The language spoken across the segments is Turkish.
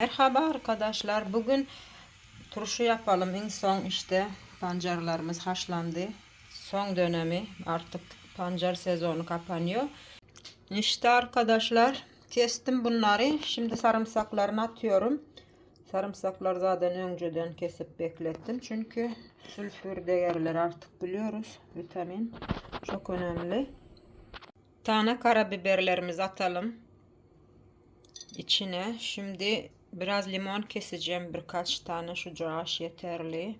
Merhaba arkadaşlar. Bugün turşu yapalım. En son işte pancarlarımız haşlandı. Son dönemi artık pancar sezonu kapanıyor. İşte arkadaşlar kestim bunları. Şimdi sarımsaklarını atıyorum. Sarımsaklar zaten önceden kesip beklettim. Çünkü sülfür değerleri artık biliyoruz. Vitamin çok önemli. Tane karabiberlerimizi atalım içine. Şimdi biraz limon keseceğim birkaç tane şu cağış yeterli.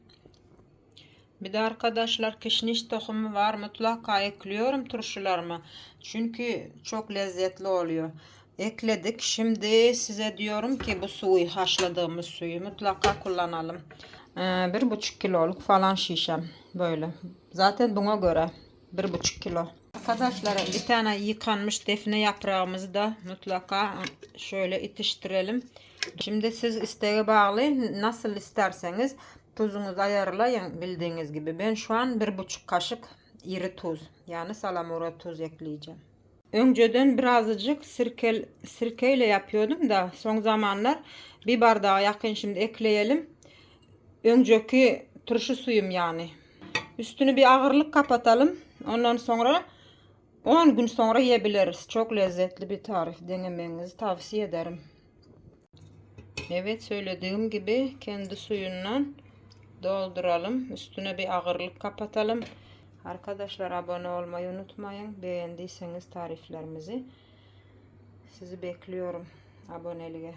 Bir de arkadaşlar kişniş tohumu var mutlaka ekliyorum turşularıma. Çünkü çok lezzetli oluyor. Ekledik. Şimdi size diyorum ki bu suyu haşladığımız suyu mutlaka kullanalım. Ee, bir buçuk kiloluk falan şişem böyle. Zaten buna göre bir buçuk kilo. Arkadaşlar bir tane yıkanmış defne yaprağımızı da mutlaka şöyle itiştirelim. Şimdi siz isteğe bağlı nasıl isterseniz tuzunuzu ayarlayın bildiğiniz gibi. Ben şu an bir buçuk kaşık iri tuz yani salamura tuz ekleyeceğim. Önceden birazcık sirke, sirkeyle yapıyordum da son zamanlar bir bardağa yakın şimdi ekleyelim. Önceki turşu suyum yani. Üstünü bir ağırlık kapatalım. Ondan sonra 10 gün sonra yiyebiliriz. Çok lezzetli bir tarif. Denemenizi tavsiye ederim. Evet söylediğim gibi kendi suyundan dolduralım. Üstüne bir ağırlık kapatalım. Arkadaşlar abone olmayı unutmayın. Beğendiyseniz tariflerimizi sizi bekliyorum aboneliğe.